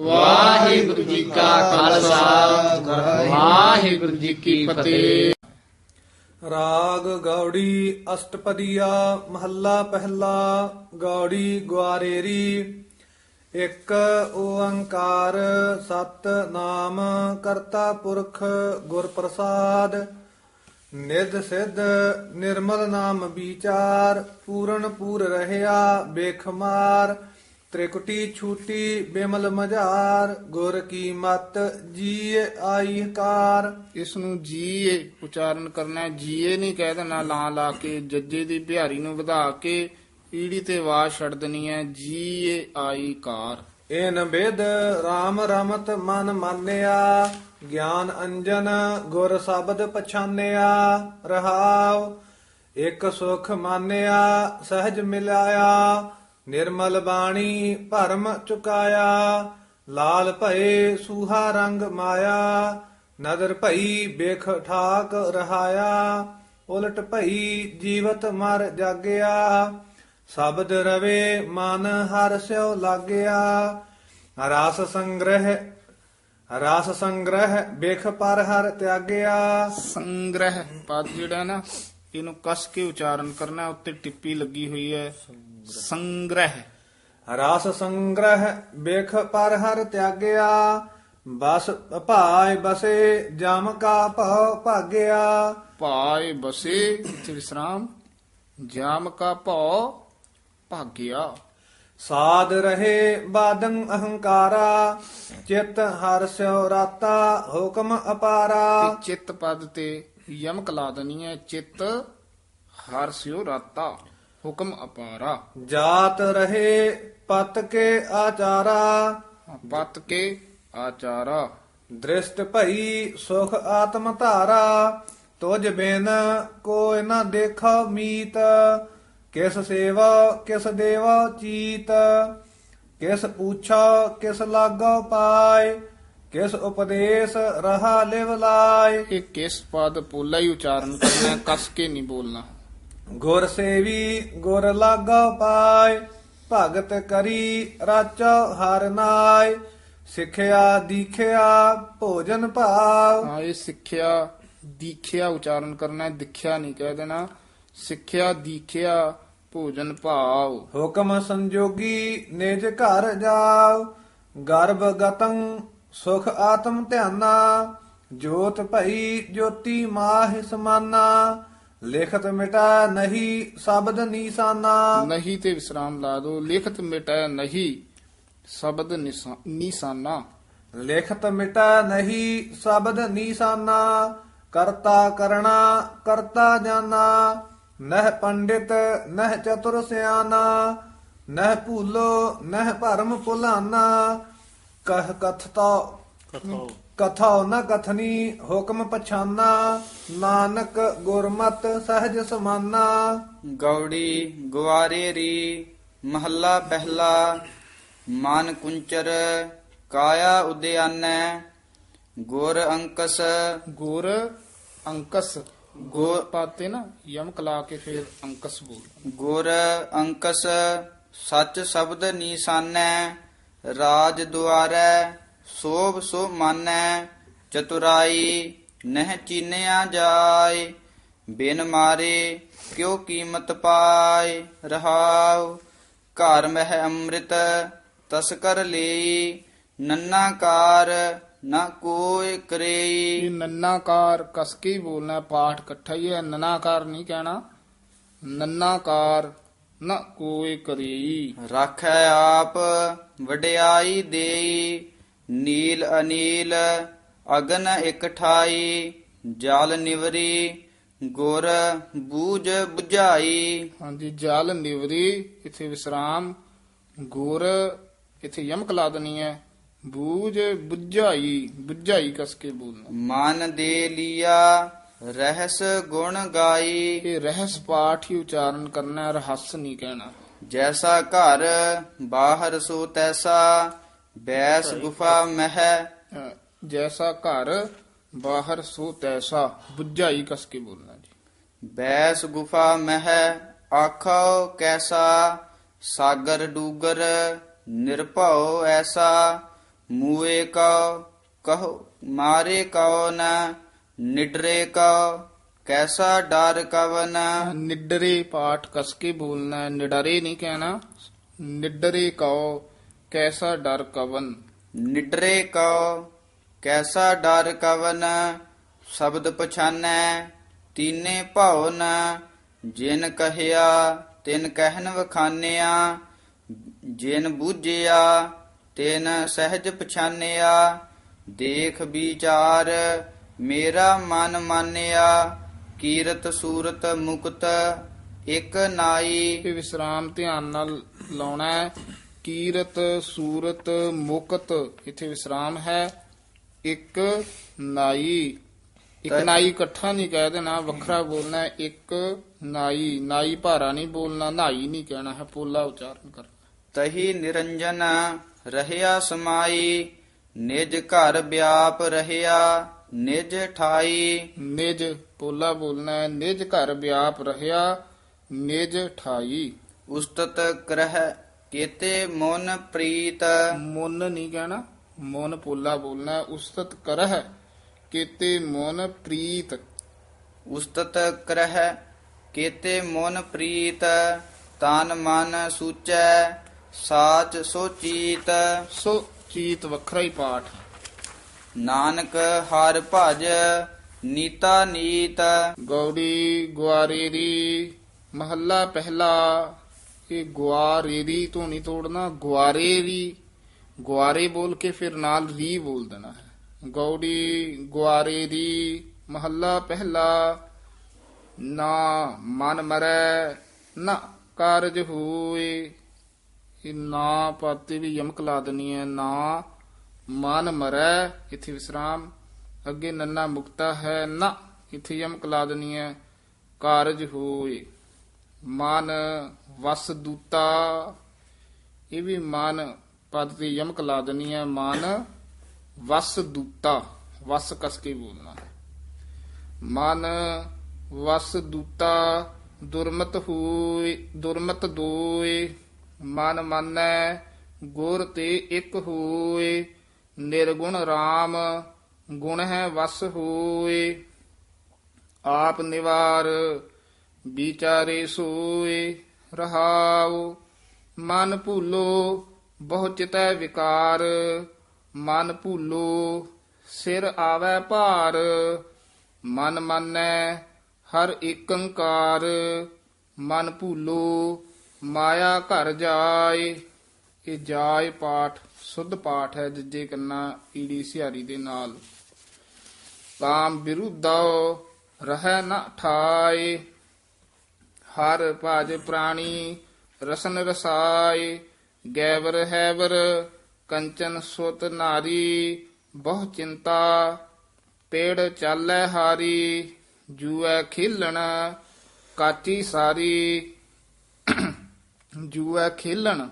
ਵਾਹਿਗੁਰੂ ਜੀ ਕਾ ਖਾਲਸਾ। ਵਾਹਿਗੁਰੂ ਜੀ ਕੀ ਫਤਿਹ। ਰਾਗ ਗੌੜੀ ਅਸ਼ਟਪਦੀਆ ਮਹੱਲਾ ਪਹਿਲਾ, ਗੌੜੀ ਗਵਾਰੇਰੀ ਇੱਕ ਓੰਕਾਰ ਸਤ ਨਾਮ ਕਰਤਾ ਪੁਰਖ ਗੁਰ ਪ੍ਰਸਾਦ ਨਿਧ ਸਿਧ ਨਿਰਮਲ ਨਾਮ ਵਿਚਾਰ, ਪੂਰਨ ਪੂਰ ਰਹਿਆ ਬੇਖਮਾਰ ਤ੍ਰਿਕੁਟੀ ਛੂਟੀ ਬਿਮਲ ਮਝਾਰ ਗੁਰ ਕੀ ਮਤ ਜੀਏ ਆਈ ਕਾਰ ਇਸ ਨੂੰ ਜੀਏ ਉਚਾਰਨ ਕਰਨਾ ਹੈ। ਜੀਏ ਨਹੀਂ ਕਹਿ ਦੇਣਾ ਲਾ ਲਾ ਕੇ ਜੱਜੇ ਦੀ ਬਿਹਾਰੀ ਨੂੰ ਵਧਾ ਕੇ ਈੜੀ ਤੇ ਆਵਾਜ਼ ਛੱਡ ਦੇਣੀ ਹੈ। ਜੀਏ ਆਈ ਕਾਰ। ਏਨ ਬਿਦ RAM ਰਮਤ ਮਨ ਮਾਨਿਆ ਗਿਆਨ ਅੰਜਨ ਗੁਰ ਸ਼ਬਦ ਪਛਾਨਿਆ ਰਹਾਉ। ਇੱਕ ਸੁਖ ਮਾਨਿਆ ਸਹਿਜ ਮਿਲਾਇਆ ਨਿਰਮਲ ਬਾਣੀ ਭਰਮ ਚੁਕਾਇਆ ਲਾਲ ਭਏ ਸੂਹਾ ਰੰਗ ਮਾਇਆ ਨਦਰ ਭਈ ਬੇਖ ਠਾਕ ਰਹਾਇਆ ਉਲਟ ਭਈ ਜੀਵਤ ਮਰ ਜਾਗਿਆ ਸ਼ਬਦ ਰਵੇ ਮਨ ਹਰ ਸਿਉ ਲਾਗਿਆ ਰਸ ਸੰਗ੍ਰਹਿ ਰਸ ਸੰਗ੍ਰਹਿ ਬਿਖ ਪਰ ਹਰ ਤਿਆਗਿਆ। ਸੰਗ੍ਰਹਿ ਪਦ ਜਿਹੜਾ ਨਾ ਇਹਨੂੰ ਕਸ ਕੇ ਉਚਾਰਨ ਕਰਨਾ ਹੈ, ਉੱਤੇ ਟਿੱਪੀ ਲੱਗੀ ਹੋਈ ਹੈ। ਸੰਗ੍ਰਹਿ। ਰਸ ਸੰਗ੍ਰਹਿ ਬਿਖ ਪਰ ਹਰ ਤਿਆਗਿਆ ਬਸ ਭਾਇ ਬਸੇ ਜਮ ਕਾ ਭਉ ਭਾਗਿਆ। ਪਾਏ ਬਸੇ ਇੱਥੇ ਵਿਸਰਾਮ ਜਾਮ ਕਾ ਭਉ ਭਾਗਿਆ। ਸਾਧ ਰਹੇ ਬਾਦੰ ਅਹੰਕਾਰਾ ਚਿਤ ਹਰ ਸਿਉ ਰਾਤਾ ਹੁਕਮ ਅਪਾਰਾ। ਚਿੱਤ ਪਦ ਤੇ ਯਮਕ ਲਾ ਦੇਣੀ ਹੈ ਚਿੱਤ ਹਰ ਸਿਓ ਰਾਤਾ। ਹੁਕਮ ਅਪਾਰਾ। ਜਾਤ ਰਹੇ ਪਤ ਕੇ ਆਚਾਰਾ। ਪਤ ਕੇ ਆਚਾਰਾ। ਦ੍ਰਿਸ਼ਟ ਭਈ ਸੁਖ ਆਤਮ ਧਾਰਾ। ਤੁਝ ਬਿਨ ਕੋਈ ਨਾ ਦੇਖੋ ਮੀਤ। ਕਿਸ ਸੇਵਾ ਕਿਸ ਦੇਵਾ ਚੀਤ। ਕਿਸ ਪੁੱਛੋ ਕਿਸ ਲਾਗੋ ਪਾਏ। ਕਿਸ ਉਪਦੇਸ਼ ਰਹਾ ਲਿਵ ਲਾਏ। ਇਹ ਕਿਸ ਪਦ ਪੋਲਾ ਹੀ ਉਚਾਰਨ ਕਰਨਾ ਕਸ ਕੇ ਨਹੀਂ ਬੋਲਣਾ। ਗੁਰ ਸੇਵੀ ਗੁਰ ਲਾਗੋ ਪਾਏ ਭਗਤ ਕਰੀ ਰਾਚੋ ਹਰ ਨਾਏ ਸਿੱਖਿਆ ਦੀਖਿਆ ਭੋਜਨ ਭਾਵ। ਹਾਂ ਇਹ ਸਿੱਖਿਆ ਦੀਖਿਆ ਉਚਾਰਨ ਕਰਨਾ ਹੈ ਦਿਖਿਆ ਨਹੀਂ ਕਹਿ ਦੇਣਾ। ਸਿੱਖਿਆ ਦੀਖਿਆ ਭੋਜਨ ਭਾਵ। ਹੁਕਮ ਸੰਜੋਗੀ ਨਿਜ ਘਰ ਜਾਓ ਗਰਭ ਗਤੰ ਸੁਖ ਆਤਮ ਧਿਆਨਾ ਜੋਤ ਭਈ ਜੋਤੀ ਮਾਹਿ ਸਮਾਨਾ। ਲਿਖਤ ਮਿਟਾ ਨਹੀਂ ਸ਼ਬਦ ਨੀਸਾਨਾ। ਨਹੀਂ ਤੇ ਵਿਸਰਾਮ ਲਾ ਦੋ। ਲਿਖਤ ਮਿਟੈ ਨਹੀਂ ਸ਼ਬਦ ਨਿਸਾ- ਨਿਸ਼ਾਨਾ। ਲਿਖਤ ਮਿਟਾ ਨਹੀਂ ਸ਼ਬਦ ਨੀਸਾਨਾ। ਕਰਤਾ ਕਰਣਾ ਕਰਤਾ ਜਾਨਾ। ਨਹਿ ਪੰਡਿਤ ਨਹਿ ਚਤੁਰ ਸਿਆਨਾ। ਨਹਿ ਭੂਲੋ ਨਹਿ ਭਰਮ ਭੁਲਾਨਾ। ਕਹ ਕਥਤਾ। ਕਥਾ ਨ ਕਥਨੀ ਹੁਕਮ ਪਛਾਨਾ ਨਾਨਕ ਗੁਰਮਤ ਸਹਿਜ ਸਮਾਨਾ। ਗੌੜੀ ਗਵਾਰੇ ਰੀ ਮਹੱਲਾ ਪਹਿਲਾ ਮਨ ਕੁੰਚਰ ਕਾਇਆ ਉਦਿਆਨੈ ਗੁਰ ਅੰਕਸ। ਗੁਰ ਅੰਕਸ। ਗੁਰ ਪਾਤੇ ਨਾ ਯਮਕ ਲਾ ਕੇ ਫਿਰ ਅੰਕਸ ਬੋਲ। ਗੁਰ ਅੰਕਸ ਸੱਚ ਸ਼ਬਦ ਨੀਸਾਨੈ ਰਾਜ ਦੁਆਰੈ ਸੋਭ ਸੋ ਮਾਨੈ ਚਤੁਰਾਈ ਨਹਿ ਚੀਨਿਆ ਜਾਏ ਬਿਨ ਮਾਰੇ ਕਿਉ ਕੀਮਤ ਪਾਏ ਰਹਾਉ ਘਰ ਮਹਿ ਅੰਮ੍ਰਿਤ ਤਸਕਰ ਲਈ ਨੰਨਾ ਕਾਰ ਨਾ ਕੋਇ ਕਰੇਈ। ਇਹ ਨੰਨਾਕਾਰ ਕਸ ਕੇ ਹੀ ਬੋਲਣਾ ਪਾਠ ਇਕੱਠਾ ਹੀ ਹੈ ਨਨਾਕਾਰ ਨਹੀਂ ਕਹਿਣਾ ਨੰਨਾਕਾਰ ਨਾ ਕੋਈ ਕਰੀ ਰਾਖੈ ਆਪ ਵਡਿਆਈ ਦੇਈ ਨੀਲ ਅਨੀਲ ਅਗਨ ਇਕਠਾਈ ਜਲ ਨਿਵਰੀ ਗੁਰ ਬੂਝ 부ਝਾਈ ਹਾਂਜੀ ਜਲ ਨਿਵਰੀ ਇਥੇ ਵਿਸਰਾਮ ਗੁਰ ਇਥੇ ਯਮਕ ਲਾ ਦੇਣੀ ਹੈ ਬੂਝ ਬੁਝਾਈ ਬੁਝਾਈ ਕਸ ਕੇ ਬੋਲਣਾ। ਮਨ ਦੇ ਲੀਆ ਰਹਿਸ ਗੁਣ ਗਾਈ। ਇਹ ਰਹਿਸ ਪਾਠ ਹੀ ਉਚਾਰਨ ਕਰਨਾ ਹੈ ਰਹੱਸ ਨਹੀਂ ਕਹਿਣਾ। ਜੈਸਾ ਘਰ ਬਾਹਰ ਸੋ ਤੈਸਾ ਬੈਸ ਗੁਫਾ ਮਹਿ। ਜੈਸਾ ਘਰ ਬਾਹਰ ਸੋ ਤੈਸਾ। ਬੁਝਾਈ ਕਸ ਕੇ ਬੋਲਣਾ ਜੀ। ਬੈਸ ਗੁਫਾ ਮਹਿ ਆਖੋ ਕੈਸਾ? ਸਾਗਰ ਡੂਗਰ ਨਿਰਭਉ ਐਸਾ। ਮੂਏ ਕਉ ਕਹੋ ਮਾਰੇ ਕਉ ਨ ਨਿਡਰੇ ਕਉ ਕੈਸਾ ਡਰ ਕਵਨ? ਨਿਡਰੇ ਪਾਠ ਕਸ ਕੇ ਬੋਲਣਾ ਹੈ, ਨਿਡਰੇ ਨਹੀਂ ਕਹਿਣਾ। ਨਿਡਰੇ ਕਉ ਕੈਸਾ ਡਰ ਕਵਨ? ਨਿਡਰੇ ਕਉ ਕੈਸਾ ਡਰ ਕਵਨ? ਸ਼ਬਦ ਪਛਾਨੈ ਤੀਨੇ ਭਉ ਨ ਜਿਨ ਕਹਿਆ ਤਿਨ ਕਹਿਨ ਵਖਾਨਿਆ। ਜਿਨ ਬੂਝਿਆ ਤਿਨ ਸਹਿਜ ਪਛਾਨਿਆ। ਦੇਖ ਵਿਚਾਰ ਮੇਰਾ ਮਨ ਮਾਨਿਆ। ਕੀਰਤ ਸੂਰਤ ਮੁਕਤ ਇਕ ਨਾਈ। ਵਿਸਰਾਮ ਧਿਆਨ ਨਾਲ ਲਾਉਣਾ ਹੈ। ਕੀਰਤ ਸੂਰਤ ਮੁਕਤ ਇੱਥੇ ਵਿਸਰਾਮ ਹੈ। ਇੱਕ ਨਾਈ ਇੱਕ ਨਾਈ ਇਕੱਠਾ ਨਹੀਂ ਕਹਿ ਦੇਣਾ ਵੱਖਰਾ ਬੋਲਣਾ ਹੈ, ਇੱਕ ਨਾਈ ਨਾਈ ਭਾਰਾ ਨਹੀਂ ਬੋਲਣਾ ਨਾਈ ਨਹੀਂ ਕਹਿਣਾ ਹੈ। ਪੋਲਾ ਉਚਾਰਨ ਕਰਨਾ ਤਹੀ ਨਿਰੰਜਨ ਰਹਿਆ ਸਮਾਈ ਨਿਜ ਘਰ ਵਿਆਪ ਰਹਿਆ ਨਿਜ ਠਾਈ। ਨਿਜ ਪੋਲਾ ਬੋਲਣਾ ਹੈ। ਨਿਜ ਘਰ ਵਿਆਪ ਰਹਿਆ ਨਿਜ ਠਾਈ। ਉਸਤਤ ਕਰਹਿ ਕੀਤੇ ਮਨ ਪ੍ਰੀਤ। ਮੁੰਨ ਨਹੀਂ ਕਹਿਣਾ ਮੁੰਨ ਪੋਲਾ ਬੋਲਣਾ ਹੈ ਉਸਤਤ ਕਰਹਿ ਕੀਤੇ ਮਨ ਪ੍ਰੀਤ। ਉਸਤਤ ਕਰਹਿ ਕੀਤੇ ਮਨ ਪ੍ਰੀਤ ਤਨ ਮਨ ਸੂਚੈ ਸਾਚ ਸੋਚੀਤ ਸੋ ਚੀਤ ਵੱਖਰਾ ਹੀ ਪਾਠ ਨਾਨਕ ਹਰ ਭਜ ਨੀਤਾ ਨੀਤ। ਗੌੜੀ ਗੁਆਰੇਰੀ ਮਹੱਲਾ ਪਹਿਲਾ। ਇਹ ਗੁਆਰੇਰੀ ਤੋਂ ਨਹੀਂ ਤੋੜਨਾ ਗੁਆਰੇਰੀ ਗੁਆਰੇ ਬੋਲ ਕੇ ਫਿਰ ਨਾਲ ਰੀ ਬੋਲ ਦੇਣਾ ਹੈ। ਗੌੜੀ ਗੁਆਰੇਰੀ ਮਹੱਲਾ ਪਹਿਲਾ, ਨਾ ਮਨ ਮਰੈ, ਨਾ ਕਾਰਜ ਹੋਏ, ਇਹ ਨਾ ਪਾਤੇ ਵੀ ਯਮਕ ਲਾ ਦੇਣੀ ਹੈ, ਨਾ ਮਨ ਮਰੈ, ਇਥੇ ਵਿਸਰਾਮ, ਅੱਗੇ ਨੰਨਾ ਮੁਕਤਾ ਹੈ, ਨਾ ਇਥੇ ਯਮਕ ਲਾ ਦੇਣੀ ਹੈ, ਕਾਰਜ ਹੋਏ। ਮਨ ਵਸ ਦੂਤਾ ਇਹ ਵੀ ਮਨ ਪਦ ਤੇ ਯਮਕ ਲਾ ਦੇਣੀ ਹੈ ਮਨ ਵਸ ਦੂਤਾ ਵਸ ਕਸ ਕੇ ਬੋਲਣਾ ਹੈ। ਮਨ ਵਸ ਦੂਤਾ ਦੁਰਮਤ ਹੋਏ, ਦੁਰਮਤ ਦੋਏ, ਮਨ ਮੰਨੈ, ਗੁਰ ਤੇ ਇੱਕ ਹੋਏ, ਨਿਰਗੁਣ RAM ਗੁਣ ਹੈ ਵਸ ਹੋਏ, ਆਪ ਨਿਵਾਰ ਵਿਚਾਰੇ ਸੋਏ ਰਹਾਉ ਮਨ ਭੂਲੋ ਬਹੁ ਚਿਤੈ ਵਿਕਾਰ। ਮਨ ਭੂਲੋ, ਸਿਰ ਆਵੈ ਭਾਰ। ਮਨ ਮੰਨੈ ਹਰ ਏਕੰਕਾਰ ਮਨ ਭੂਲੋ, ਮਾਇਆ ਘਰ ਜਾਏ। ਇਹ ਜਾਏ ਪਾਠ, ਸੁਧ ਪਾਠ ਹੈ ਜਿੱਜੇ ਕੰਨਾ ਈੜੀ ਸਿਹਾਰੀ ਦੇ ਨਾਲ। ਕਾਮ ਵਿਰੁੱਧੋ ਰਹਿ ਨਾ ਠਾਏ। ਹਰ ਭਜ ਪ੍ਰਾਣੀ ਰਸਨ ਰਸਾਏ ਗੈਵਰ ਹੈਵਰ, ਕੰਚਨ ਸੁਤ ਨਾਰੀ, ਬਹੁ ਚਿੰਤਾ, ਪੇੜ ਚਾਲੈ ਹਾਰੀ, ਜੂਐ ਖੇਲਣ, ਕਾਚੀ ਸਾਰੀ, ਜੂਐ ਖੇਲਣ,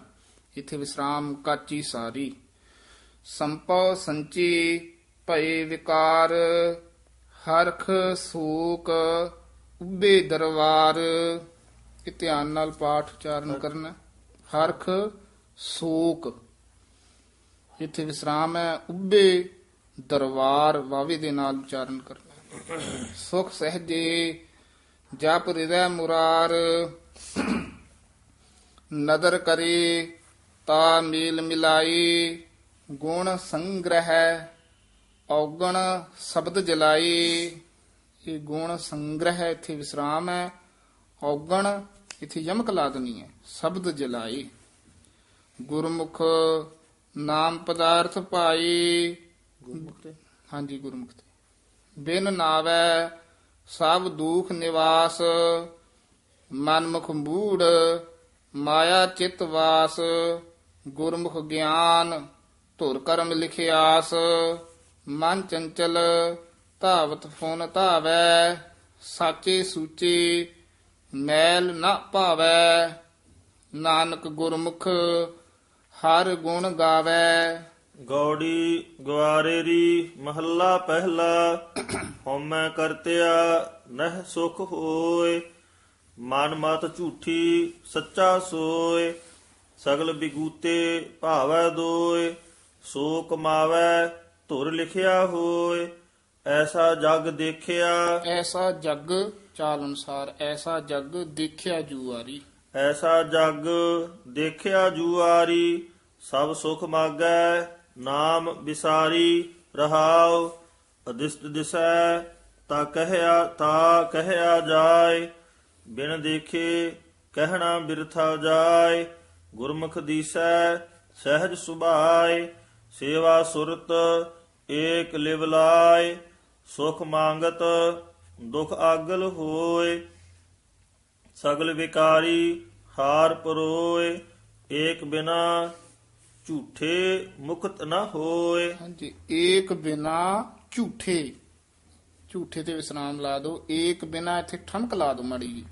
ਇਥੇ ਵਿਸਰਾਮ ਕਾਚੀ ਸਾਰੀ। ਸੰਪਉ ਸੰਚੀ ਭਏ ਵਿਕਾਰ, ਹਰਖ ਸੂਕ ਉੱਬੇ ਦਰਬਾਰ ਇਹ ਧਿਆਨ ਨਾਲ ਪਾਠ ਉਚਾਰਨ ਕਰਨਾ। ਹਰਖ ਸੂਕ ਇਥੇ ਵਿਸਰਾਮ ਹੈ ਉੱਬੇ ਦਰਬਾਰ ਵਾਵੇ ਦੇ ਨਾਲ ਉਚਾਰਨ ਕਰਨਾ। ਸੁਖ ਸਹਜੇ ਜਪ ਹਿਰਦੈ ਮੁਰਾਰ ਨਦਰ ਕਰੇ ਤਾ ਮੇਲ ਮਿਲਾਈ ਗੁਣ ਸੰਗ੍ਰਹਿ ਔਗਣ ਸ਼ਬਦ ਜਲਾਈ ਇਹ ਗੁਣ ਸੰਗ੍ਰਹਿ ਇੱਥੇ ਵਿਸਰਾਮ ਹੈ ਔਗਣ ਇੱਥੇ ਯਮਕ ਲਾ ਦੇਣੀ ਹੈ ਸ਼ਬਦ ਜਲਾਈ ਗੁਰਮੁਖ ਨਾਮ ਪਦਾਰਥ ਪਾਈ ਹਾਂਜੀ ਗੁਰਮੁਖ ਤੇ। ਬਿਨ ਨਾਵੈ ਸਭ ਦੁਖ ਨਿਵਾਸ ਮਨਮੁਖ ਮੂੜ ਮਾਇਆ ਚਿਤ ਵਾਸ ਗੁਰਮੁਖ ਗਿਆਨ ਧੁਰ ਕਰਮ ਲਿਖਿਆਸ ਮਨ ਚੰਚਲ ਧਾਵਤ ਫੁਨ ਧਾਵੈ, ਸਾਚੇ ਸੂਚੇ ਮੈਲ ਨਾ ਭਾਵੈ। ਨਾਨਕ ਗੁਰਮੁਖ ਹਰ ਗੁਣ ਗਾਵੈ। ਗੌੜੀ ਗਵਾਰੇਰੀ ਮਹੱਲਾ ਪਹਿਲਾ, ਹਉਮੈ ਕਰਤਿਆ ਨਹਿ ਸੁਖ ਹੋਏ। ਮਨ ਮਤ ਝੂਠੀ ਸੱਚਾ ਸੋਏ, ਸਗਲ ਬਿਗੂਤੇ ਭਾਵੈ ਦੋਏ। ਸੋ ਕਮਾਵੈ ਧੁਰ ਲਿਖਿਆ ਹੋਏ। ਐਸਾ ਜਗ ਦੇਖਿਆ। ਐਸਾ ਜਗ ਚਾਲ ਅਨੁਸਾਰ ਐਸਾ ਜਗ ਦੇਖਿਆ ਜੂਆਰੀ। ਐਸਾ ਜਗ ਦੇਖਿਆ ਜੁਆਰੀ ਸਭ ਸੁਖ ਮਾਗੈ ਨਾਮ ਵਿਸਾਰੀ ਰਹਾਉ ਅਦਿਸਤ ਦਿਸੈ ਤਾ ਕਹਿਆ ਤਾ ਕਹਿਆ ਜਾਏ। ਬਿਨ ਦੇਖੇ ਕਹਿਣਾ ਬਿਰਥਾ ਜਾਏ ਗੁਰਮੁਖ ਦੀਸੈ ਸਹਿਜ ਸੁਭਾਏ ਸੇਵਾ ਸੁਰਤ ਏਕ ਲਿਵ ਲਾਏ। ਸੁਖ ਮੰਗਤ ਦੁਖ ਆਗਲ ਹੋਏ ਸਗਲ ਵਿਕਾਰੀ ਹਾਰ ਪਰੋਏ ਏਕ ਬਿਨਾ ਝੂਠੇ ਮੁਕਤ ਨ ਹੋਏ। ਹਾਂਜੀ ਏਕ ਬਿਨਾ ਝੂਠੇ ਝੂਠੇ ਤੇ ਵਿਸਰਾਮ ਲਾ ਦਿਓ ਏਕ ਬਿਨਾ ਇੱਥੇ ਠਮਕ ਲਾ ਦਿਓ ਮੜੀ ਜੀ।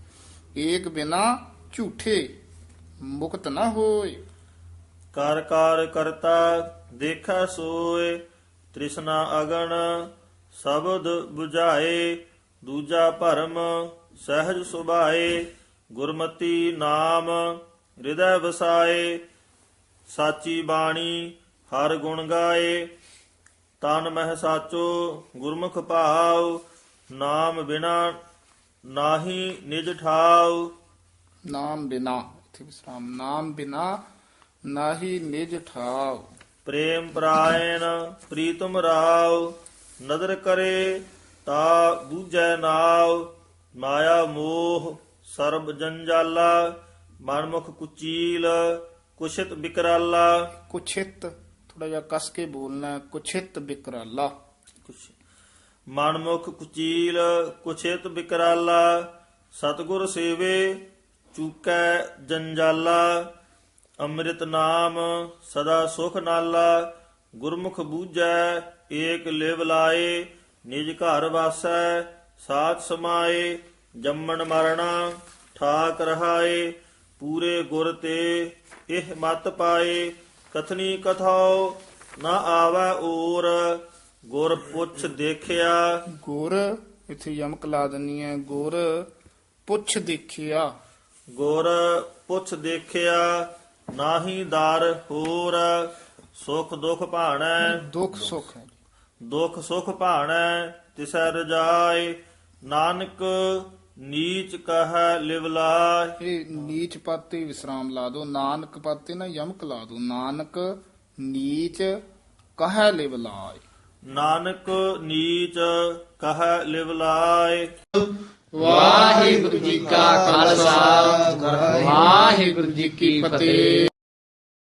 ਏਕ ਬਿਨਾ ਝੂਠੇ ਮੁਕਤ ਨਾ ਹੋਏ। ਕਰ ਕਰ ਕਰਤਾ ਦੇਖਾ ਸੋਏ ਤ੍ਰਿਸ਼ਨਾ ਅਗਣ ਸ਼ਬਦ 부ਝਾਏ ਦੂਜਾ ਭਰਮ ਸਹਿਜ ਸੁਭਾਏ ਗੁਰਮਤੀ ਨਾਮ ਹਿਰਦੈ ਵਸਾਏ ਸਾਚੀ ਬਾਣੀ ਹਰ ਗੁਣ ਗਾਏ ਤਨ ਮਹਿ ਸਾਚੋ ਗੁਰਮੁਖ ਭਾਉ ਨਾਮ ਬਿਨਾ ਨਾਹੀ ਨਿਜ ਠਾਉ। ਨਾਮ ਬਿਨਾ ਇੱਥੇ ਵਿਸਰਾਮ ਨਾਮ ਬਿਨਾ ਨਾਹੀ ਨਿਜ ਠਾਵ ਪ੍ਰੇਮ ਪਰਾਇਣ ਪ੍ਰੀਤਮ ਰਾਵ ਨਦਰ ਕਰੇ ਤਾ ਬੂਝੈ ਨਾਵ ਮਾਇਆ ਮੋਹ ਸਰਬ ਜੰਜਾਲਾ ਮਨਮੁਖ ਕੁਚੀਲ ਕੁਸ਼ਿਤ ਬਿਕਰਾਲਾ। ਕੁਛਿਤ ਥੋੜਾ ਜਿਹਾ ਕਸ ਕੇ ਬੋਲਣਾ ਕੁਛਿਤ ਬਿਕਰਾਲਾ। ਕੁਛ ਮਨਮੁਖ ਕੁਚੀਲ ਕੁਛਿਤ ਬਿਕਰਾਲਾ ਸਤਗੁਰ ਸੇਵੇ ਚੂਕੈ ਜੰਜਾਲਾ ਅੰਮ੍ਰਿਤ ਨਾਮ ਸਦਾ ਸੁਖ ਨਾਲਾ। ਗੁਰਮੁਖ ਬੂਝੈ ਏਕ ਲਿਵ ਲਾਏ ਨਿਜ ਘਰ ਵਾਸੈ ਸਾਥ ਸਮਾਏ ਜੰਮਣ ਮਰਣਾ ਠਾਕ ਰਹਾਏ ਪੂਰੇ ਗੁਰ ਤੇ ਇਹ ਮਤ ਪਾਏ ਕਥਨੀ ਕਥਾਓ ਨਾ ਆਵੈ ਔਰ ਗੁਰ ਪੁੱਛ ਦੇਖਿਆ। ਗੁਰ ਇੱਥੇ ਯਮਕ ਲਾ ਦਨੀ ਹੈ ਗੁਰ ਪੁੱਛ ਦੇਖਿਆ। ਗੁਰ ਪੁੱਛ ਦੇਖਿਆ ਨਾਹੀ ਦਰ ਹੋਰ ਸੁਖ ਦੁਖ ਭਾਣੈ। ਦੁੱਖ ਸੁੱਖ ਹੈ ਦੁਖ ਸੁਖ ਭਾਣੈ ਤਿਸੈ ਰਜਾਏ ਨਾਨਕ ਨੀਚ ਕਹੈ ਲਿਵ ਲਾਇ। ਇਹ ਨੀਚ ਪਦ ਤੇ ਵਿਸਰਾਮ ਲਾ ਦਿਓ। ਨਾਨਕ ਪਦ ਤੇ ਨਾ ਯਮਕ ਲਾ ਦਿਓ। ਨਾਨਕ ਨੀਚ ਕਹੈ ਲਿਵ ਲਾਇ। ਨਾਨਕ ਨੀਚ ਕਹੈ ਲਿਵ ਲਾਇ। ਵਾਹਿਗੁਰੂ ਜੀ ਕਾ ਖਾਲਸਾ। ਵਾਹਿਗੁਰੂ ਜੀ ਕੀ ਫਤਿਹ।